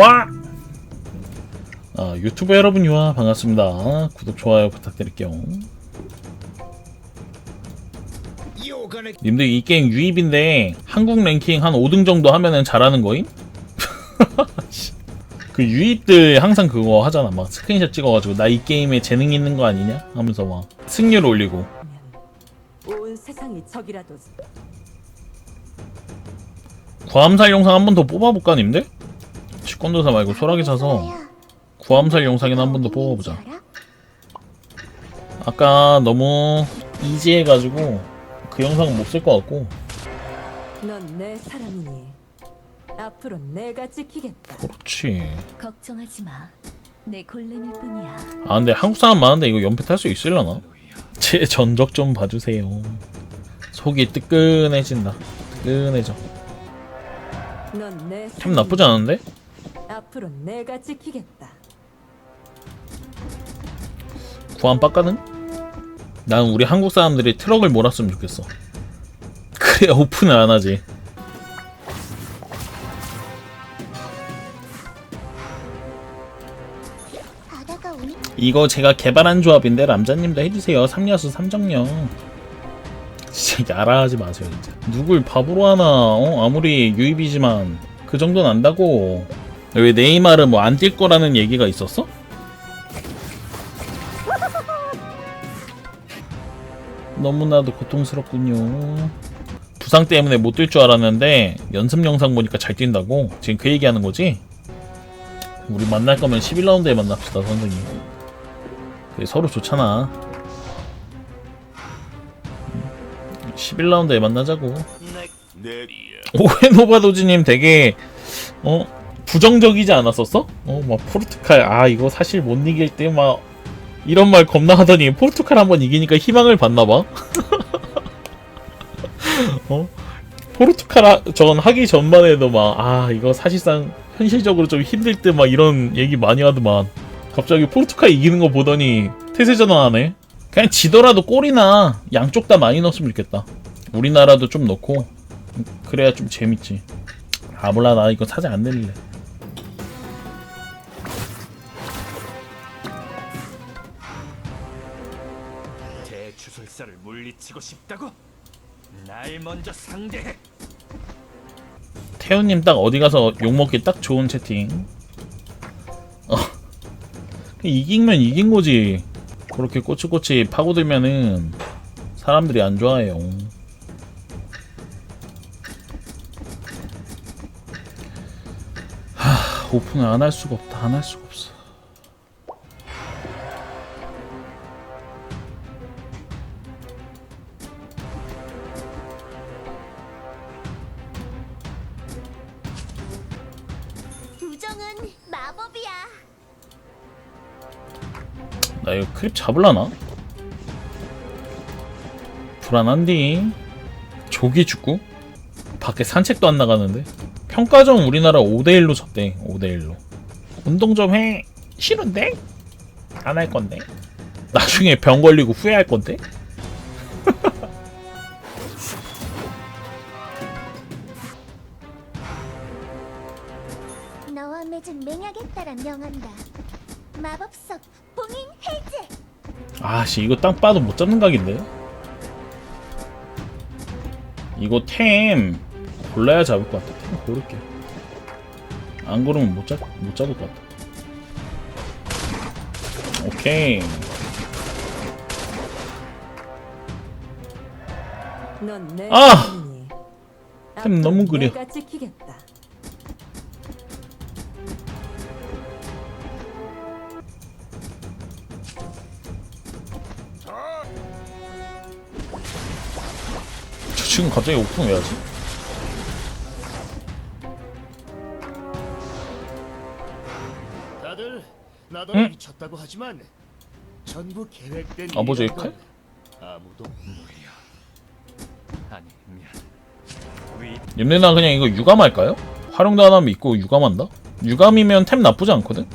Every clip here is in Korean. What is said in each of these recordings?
와! 아, 유튜브 여러분이와 반갑습니다. 구독, 좋아요 부탁드릴게요. 님들 이 게임 유입인데 한국 랭킹 한 5등 정도 하면은 잘하는 거임? 그 유입들 항상 그거 하잖아. 막 스크린샷 찍어가지고 나 이 게임에 재능 있는 거 아니냐? 하면서 막 승률 올리고. 구암살 영상 한 번 더 뽑아볼까 님들? 직권도사 말고 소라기 사서 구암살 영상이나 한 번 더 뽑아보자. 아까 너무 이지해가지고 그 영상은 못 쓸 것 같고 넌 내 사람이니 앞으로 내가 지키겠다. 그렇지. 걱정하지 마. 내 골렘일 뿐이야. 아 근데 한국 사람 많은데 이거 연패 탈 수 있으려나? 제 전적 좀 봐주세요. 속이 뜨끈해진다. 뜨끈해져. 템 나쁘지 않은데? 앞으로 내가 지키겠다. 구한 빡가는? 난 우리 한국 사람들이 트럭을 몰았으면 좋겠어. 그래야 오픈을 안 하지. 이거 제가 개발한 조합인데 남자님도 해주세요. 삼야수 삼정령. 진짜 야라하지 마세요 진짜. 누굴 바보로 하나? 어? 아무리 유입이지만 그 정도는 안다고. 왜 네이마르 뭐 안 뛸 거라는 얘기가 있었어? 너무나도 고통스럽군요. 부상 때문에 못 뛸 줄 알았는데 연습 영상 보니까 잘 뛴다고. 지금 그 얘기하는 거지? 우리 만날 거면 11라운드에 만납시다 선생님. 그래, 서로 좋잖아. 11라운드에 만나자고. 오해노바도지님 되게 어 부정적이지 않았었어? 어 막 포르투갈 아 이거 사실 못 이길 때 막 이런 말 겁나 하더니 포르투갈 한번 이기니까 희망을 받나봐. 어 포르투갈 하, 전 하기 전만 해도 막 아 이거 사실상 현실적으로 좀 힘들 때 막 이런 얘기 많이 하더만 갑자기 포르투갈 이기는 거 보더니 태세 전환하네. 그냥 지더라도 골이나 양쪽 다 많이 넣었으면 좋겠다. 우리나라도 좀 넣고 그래야 좀 재밌지. 아 몰라 나 이거 사진 안 내릴래. 치고 싶다고? 날 먼저 상대해. 태훈님 딱 어디 가서 욕 먹기 딱 좋은 채팅. 어. 이기면 이긴 거지. 그렇게 꼬치꼬치 파고들면은 사람들이 안 좋아해요. 하, 오픈을 안 할 수가 없다. 안 할 수가 없어. 이거 클립 잡을라나? 불안한디 조기 축구? 밖에 산책도 안 나가는데 평가전 우리나라 5대1로 졌대 5대1로 운동 좀 해 싫은데? 안 할 건데 나중에 병 걸리고 후회할 건데? 너와 맺은 맹약에 따라 명한다. 마법석 봉인 해제. 아씨 이거 딱 봐도 못 잡는 각인데 이거 템 골라야 잡을 것 같아 템 고를게 안 고르면 못, 잡, 못 잡을 것 같아 오케이 아! 템 너무 그려. 내가 지키겠다. 지금 갑자기 오픈 왜 하지? 다들 나도 응? 미쳤다고 하지만 전부 계획된 일이란 칼? 건 아무도 무리야. 아니 미안. 위 님네나 그냥 이거 유감할까요? 활용도 하나 믿고 유감한다? 유감이면 템 나쁘지 않거든?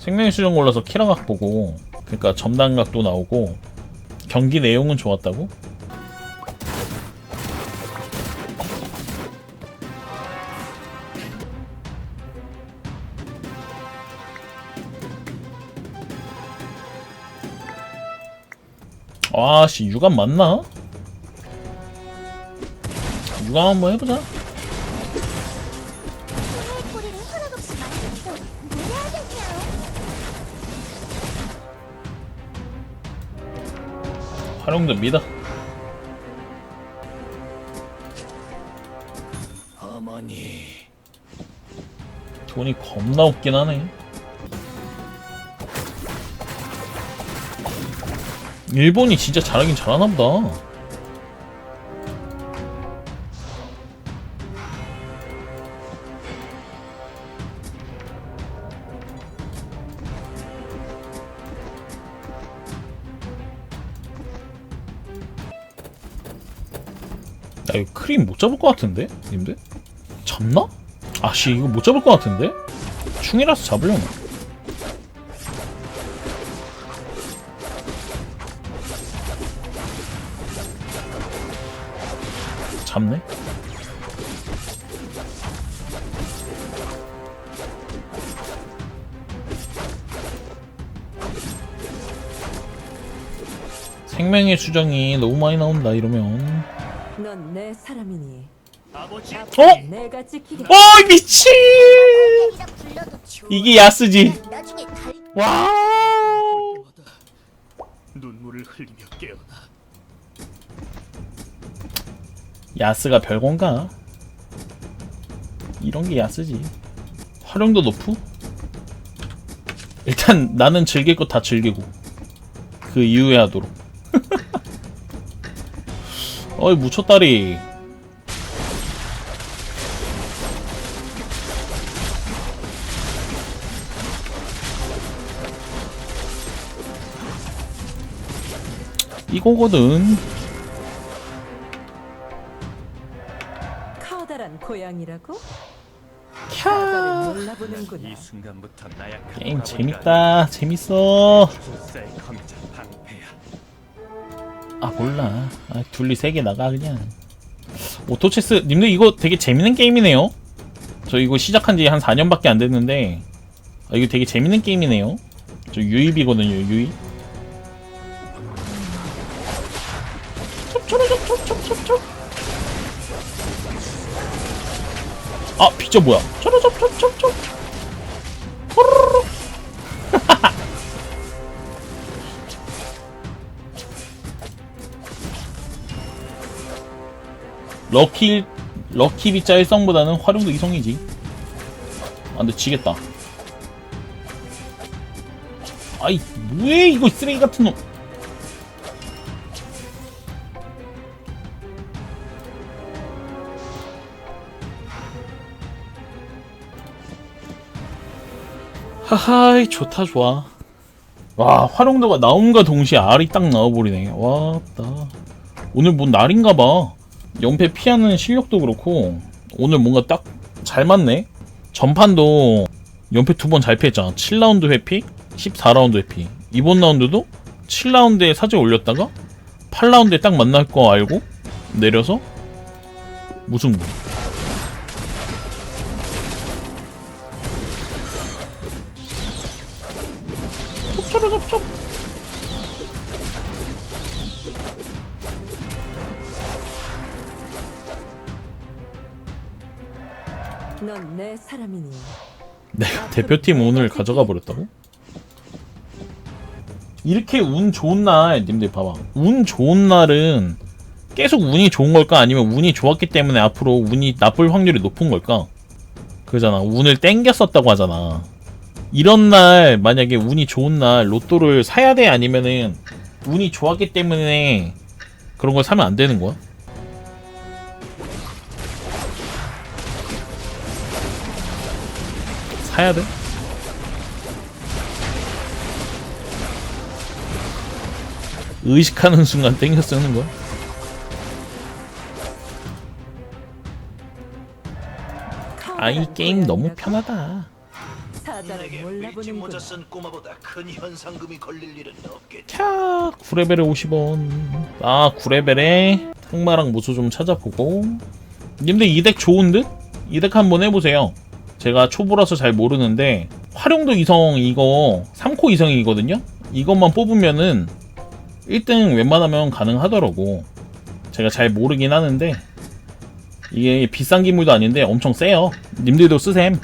생명의 수정 골라서 키라각 보고 그러니까 점단각도 나오고 경기 내용은 좋았다고? 아씨 유감 맞나? 유감 한번 해보자. 활용됩니다 어머니. 돈이 겁나 없긴 하네 일본이 진짜 잘하긴 잘하나 보다 나 이거 크림 못 잡을 것 같은데? 님들? 잡나? 아씨 이거 못 잡을 것 같은데? 충이라서 잡으려나? 잡네? 생명의 수정이 너무 많이 나온다 이러면 넌 내 사람이니 어? 내가 지키겠다. 어이 미친. 이게 야스지 와 눈물을 흘리며 깨어 야스가 별건가? 이런 게 야스지. 활용도 높고? 일단 나는 즐길 거다 즐기고 그 이후에 하도록. 어이 묻혔다리. 이거거든. 커다란 고양이라고? 캬. 사자를 몰라보는구나. 이 순간부터 나약한 게임 재밌다. 재밌어. 방패야. 아 몰라 아, 둘리 세 개 나가 그냥 오토체스 님들 이거 되게 재밌는 게임이네요 저 이거 시작한 지 한 4년밖에 안 됐는데 아, 이거 되게 재밌는 게임이네요 저 유입이거든요 유입 첩초로첩첩첩첩 아 피자 뭐야 호로록 럭키 럭키 비자 일성보다는 활용도 이성이지. 아 근데 지겠다. 아이 뭐해 이거 쓰레기 같은 놈. 하하이 좋다 좋아. 와 활용도가 나옴과 동시에 알이 딱 나와버리네. 와나 오늘 뭔 날인가봐. 연패 피하는 실력도 그렇고 오늘 뭔가 딱 잘 맞네. 전판도 연패 두 번 잘 피했잖아. 7라운드 회피, 14라운드 회피. 이번 라운드도 7라운드에 사제 올렸다가 8라운드에 딱 만날 거 알고 내려서 무승부. 내가 대표팀 운을 가져가 버렸다고? 이렇게 운 좋은 날, 님들 봐봐. 운 좋은 날은 계속 운이 좋은 걸까? 아니면 운이 좋았기 때문에 앞으로 운이 나쁠 확률이 높은 걸까? 그잖아. 운을 땡겼었다고 하잖아. 이런 날, 만약에 운이 좋은 날, 로또를 사야 돼? 아니면은 운이 좋았기 때문에 그런 걸 사면 안 되는 거야? 사야 돼? 의식하는 순간 땡겨 쓰는 거야? 아 이 게임 너무 편하다. 사자를 내게 몰라보는구나. 위치 모자 쓴 꼬마보다 큰 현상금이 걸릴 일은 없겠지. 캬 9레벨에 50원 아 9레벨에 흑마랑 무소 좀 찾아보고 님들 이 덱 좋은 듯? 이 덱 한번 해보세요 제가 초보라서 잘 모르는데 활용도 이성 이거 3코 이성이거든요 이것만 뽑으면은 1등 웬만하면 가능하더라고. 제가 잘 모르긴 하는데 이게 비싼 기물도 아닌데 엄청 세요. 님들도 쓰셈.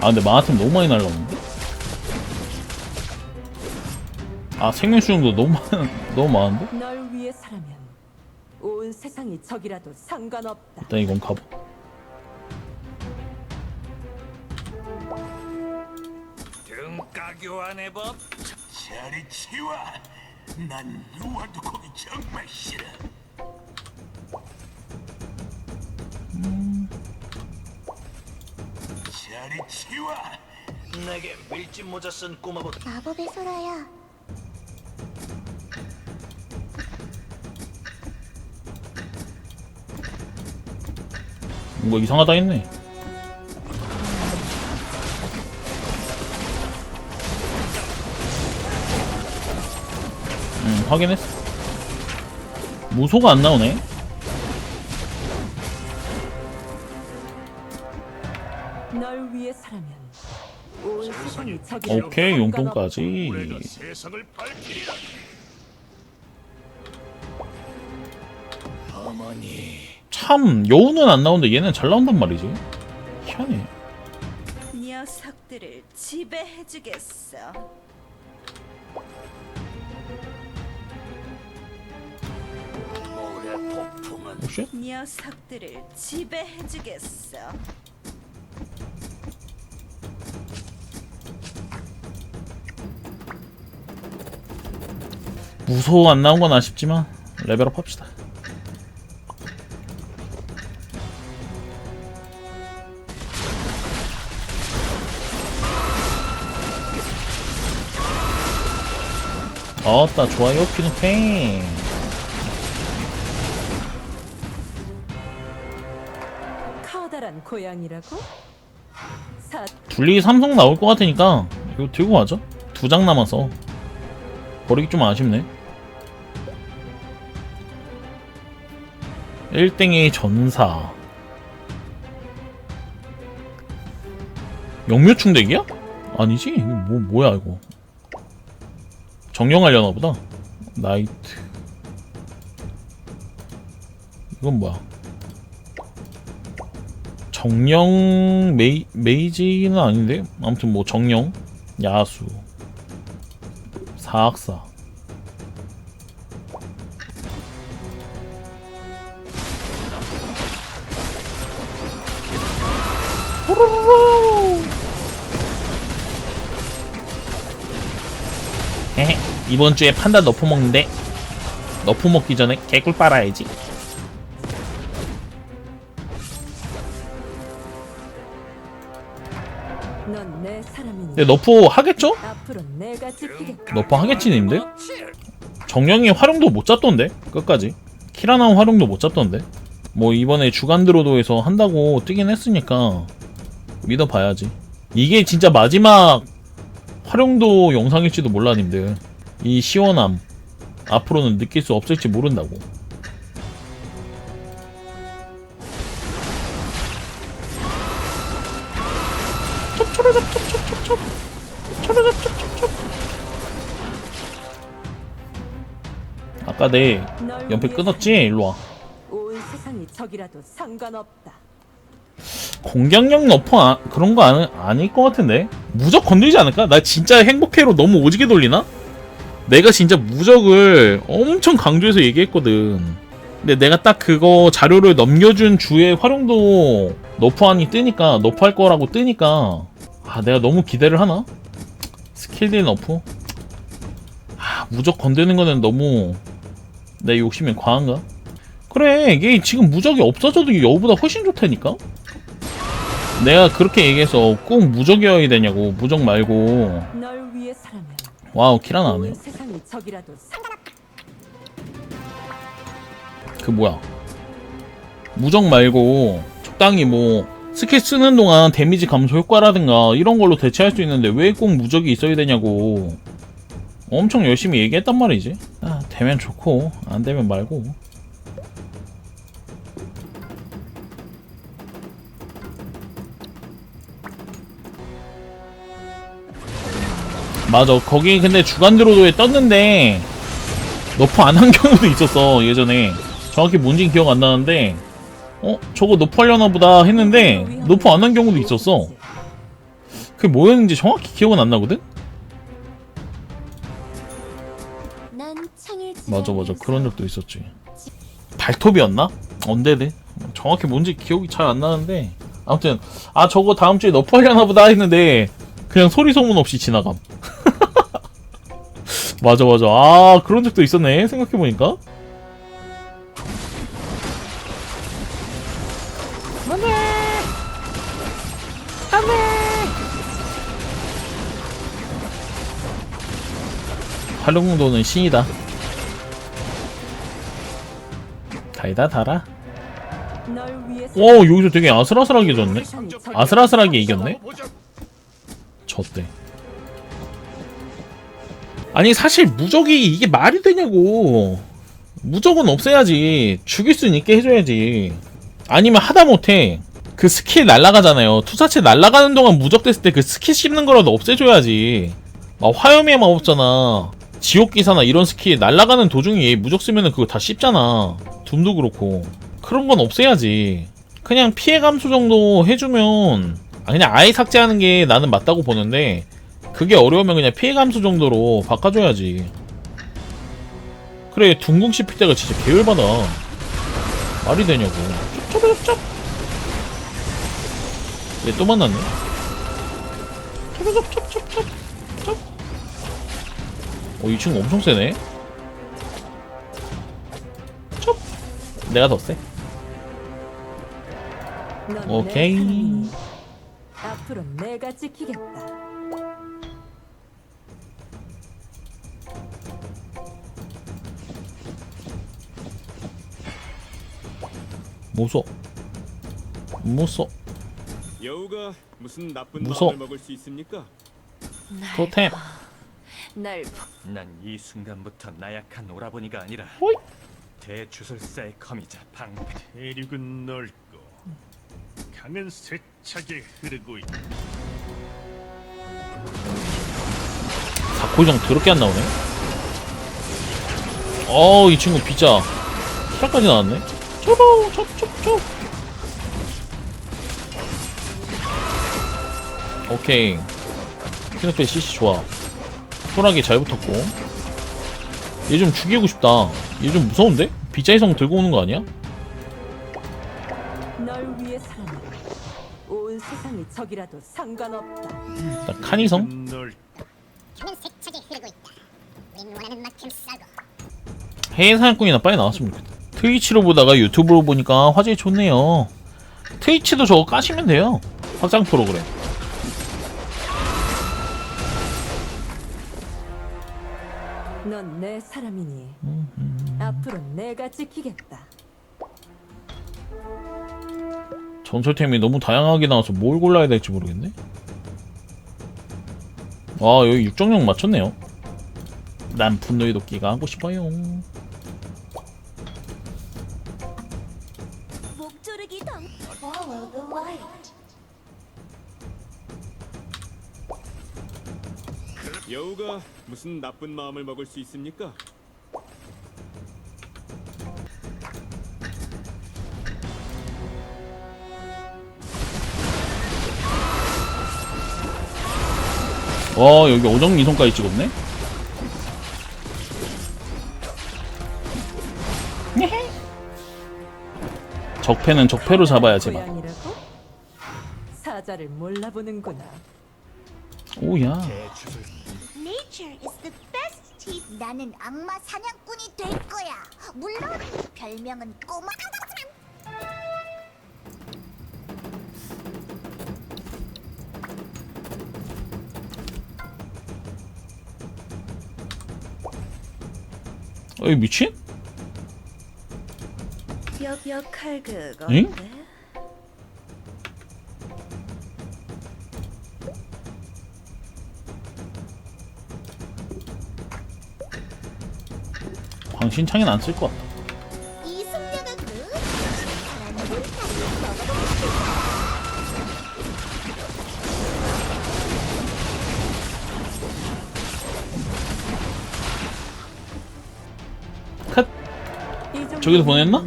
아 근데 마하템 너무 많이 날라오는데? 아 생명 수용도 너무 많 너무 많은데? 널 위해서라면 온 세상이 적이라도 상관없다. 일단 이건 가보. 가 교환의 법 저리 치워. 난 유아두콩이 정말 싫어. 저리 치워. 내게 밀짚 모자 쓴 꼬마보다 마법의 소라야. 뭔가 이상하다 했네. 음, 확인했어. 무소가 안 나오네. 널온 세상이 적이라도 오케이. 용돈까지. 내가 세상을 밝히리라 어머니. 참, 여우는 안 나오는데 얘는 잘 나온단 말이지. 희한해. 녀석들을 지배해주겠어. 폭풍은 혹시? 녀석들을 지배해주겠어. 무소 안 나온 건 아쉽지만, 레벨업 합시다. 어따 좋아요 피노팽 고양이라고? 사 둘리 삼성 나올 것 같으니까 이거 들고 가죠. 두 장 남아서. 버리기 좀 아쉽네. 1등이 전사. 영묘충대기야? 아니지? 이거 뭐, 뭐야 이거? 정령하려나 보다. 나이트. 이건 뭐야 정령 메이, 메이지는 아닌데? 아무튼 뭐 정령 야수 사학사. 이번 주에 판다 너프 먹는데? 너프 먹기 전에 개꿀 빨아야지 근데. 너프 하겠죠? 너프 하겠지 님들? 정령이 활용도 못 잡던데 끝까지. 키라나운 활용도 못 잡던데. 뭐 이번에 주간 드로도에서 한다고 뜨긴 했으니까 믿어봐야지. 이게 진짜 마지막 활용도 영상일지도 몰라 님들. 이 시원함. 앞으로는 느낄 수 없을지 모른다고 촉촉촉촉촉촉촉 촉촉촉촉촉 아까 내 위해서라면 끊었지? 일로와 온 세상이 적이라도 상관없다. 공격력 너프 아, 그런 거 아니, 아닐 것 같은데 무적 건들지 않을까? 나 진짜 행복해로 너무 오지게 돌리나? 내가 진짜 무적을 엄청 강조해서 얘기했거든 근데 내가 딱 그거 자료를 넘겨준 주에 활용도 너프안이 뜨니까 너프할 거라고 뜨니까 아 내가 너무 기대를 하나? 스킬딜 너프? 아 무적 건드는 거는 너무 내 욕심이 과한가? 그래 이게 지금 무적이 없어져도 여우보다 훨씬 좋다니까? 내가 그렇게 얘기해서 꼭 무적이어야 되냐고 무적 말고 와우 적이라도 상관없다. 그 뭐야 무적 말고 적당히 뭐 스킬 쓰는 동안 데미지 감소 효과라든가 이런 걸로 대체할 수 있는데 왜 꼭 무적이 있어야 되냐고 엄청 열심히 얘기했단 말이지 아 되면 좋고 안 되면 말고 맞아. 거기 근데 주간드로도에 떴는데 너프 안 한 경우도 있었어 예전에. 정확히 뭔진 기억 안 나는데 어 저거 너프 하려나 보다 했는데 너프 안 한 경우도 있었어. 그게 뭐였는지 정확히 기억은 안 나거든. 맞아 맞아 그런 적도 있었지. 발톱이었나? 언데드? 정확히 뭔지 기억이 잘 안 나는데 아무튼 아 저거 다음 주에 너프 하려나 보다 했는데 그냥 소리 소문 없이 지나감. 맞아 맞아 아 그런 적도 있었네 생각해 보니까. 활용도는 신이다. 달다 달아. 오 여기서 되게 아슬아슬하게 졌네. 아슬아슬하게 이겼네. 졌대. 아니 사실 무적이 이게 말이 되냐고. 무적은 없애야지. 죽일 수 있게 해줘야지. 아니면 하다 못해. 그 스킬 날라가잖아요. 투사체 날라가는 동안 무적 됐을 때 그 스킬 씹는 거라도 없애줘야지. 막 화염의 마법잖아. 지옥기사나 이런 스킬 날라가는 도중에 무적 쓰면은 그거 다 씹잖아. 둠도 그렇고. 그런 건 없애야지. 그냥 피해 감소 정도 해주면 아, 그냥 아예 삭제하는 게 나는 맞다고 보는데 그게 어려우면 그냥 피해 감소 정도로 바꿔줘야지. 그래 둥궁 씹힐 때가 진짜 계열받아. 말이 되냐고. 쩝쩝쩝. 얘또 만났네. 쩝쩝쩝쩝쩝. 쩝. 어, 이 친구 엄청 세네. 쩝. 내가 더 세. 오케이. 앞으로 내가 지키겠다. 무서. 무서. 여우가 무슨 나쁜. 마음을 먹을 수 있습니까? 토템. 날 난 이 순간부터 나약한 오라버니가 아니라 호잇. 대주술사의 거미자 방 대륙은 넓고 강은 세차게 흐르고 있다. 사코이장 더럽게 안 나오네. 어, 이 친구 비자. 시작까지 나왔네. 초로, 촉촉촉. 오케이. 키노페 CC 좋아. 소라기 잘 붙었고. 얘 좀 죽이고 싶다. 얘 좀 무서운데? 비자의 성 들고 오는 거 아니야? 널 위해 살아나. 온 세상이 적이라도 상관없다. 나 카니성? 해외 사냥꾼이나 빨리 나왔으면 좋겠다. 트위치로 보다가 유튜브로 보니까 화질이 좋네요. 트위치도 저거 까시면 돼요. 확장 프로그램. 넌 내 사람이니 앞으로 내가 지키겠다. 전설템이 너무 다양하게 나와서 뭘 골라야 될지 모르겠네. 와 여기 육정령 맞췄네요. 난 분노의 도끼가 하고 싶어요. 목조르기 덩 여우가 무슨 나쁜 마음을 먹을 수 있습니까? 와 여기 오정 이송까지 찍었네. 적패는 적패로 잡아야 제발. 고양이라고? 사자를 몰라보는구나. 오야. 대주술 Nature is the best teacher 나는 악마 사냥꾼이 될 거야 물론 별명은 꼬마 어이 미친? 역 역할 그거 응? 당신창엔 안 쓸 것 같아. 이승연은 저기도 보냈나?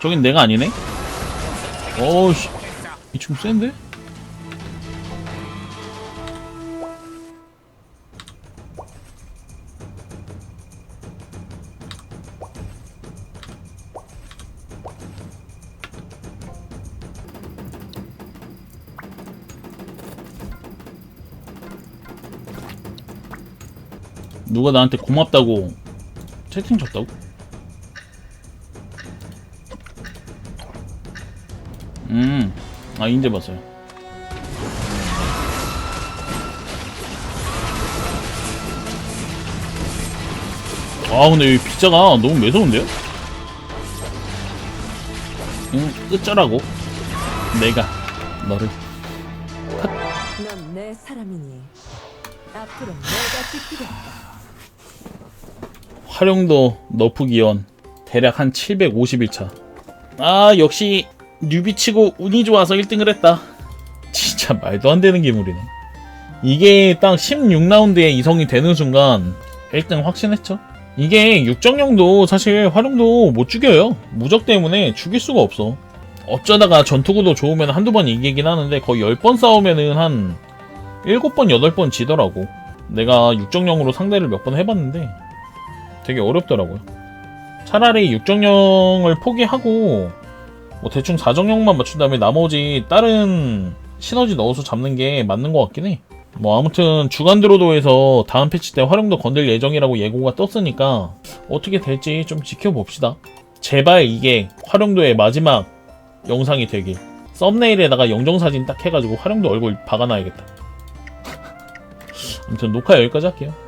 저긴 내가 아니네? 어우씨. 이춤 센데? 누가 나한테 고맙다고 채팅 쳤다고? 음, 아 이제 봤어요. 아 근데 이 피자가 너무 매서운데요? 응, 끝자라고. 내가 너를 넌 내 사람이니 앞으로 내가 지키겠다. 활용도 너프 기원 대략 한 751차. 아 역시 뉴비치고 운이 좋아서 1등을 했다. 진짜 말도 안 되는 기물이네. 이게 딱 16라운드에 이성이 되는 순간 1등 확신했죠. 이게 육정령도 사실 활용도 못 죽여요. 무적 때문에 죽일 수가 없어. 어쩌다가 전투구도 좋으면 한두 번 이기긴 하는데 거의 10번 싸우면은 한 7번, 8번 지더라고. 내가 육정령으로 상대를 몇 번 해봤는데 되게 어렵더라고요. 차라리 육정령을 포기하고 뭐 대충 사정령만 맞춘 다음에 나머지 다른 시너지 넣어서 잡는 게 맞는 것 같긴 해. 뭐 아무튼 주간 드로도에서 다음 패치 때 활용도 건들 예정이라고 예고가 떴으니까 어떻게 될지 좀 지켜봅시다. 제발 이게 활용도의 마지막 영상이 되길. 썸네일에다가 영정사진 딱 해가지고 활용도 얼굴 박아놔야겠다. 아무튼 녹화 여기까지 할게요.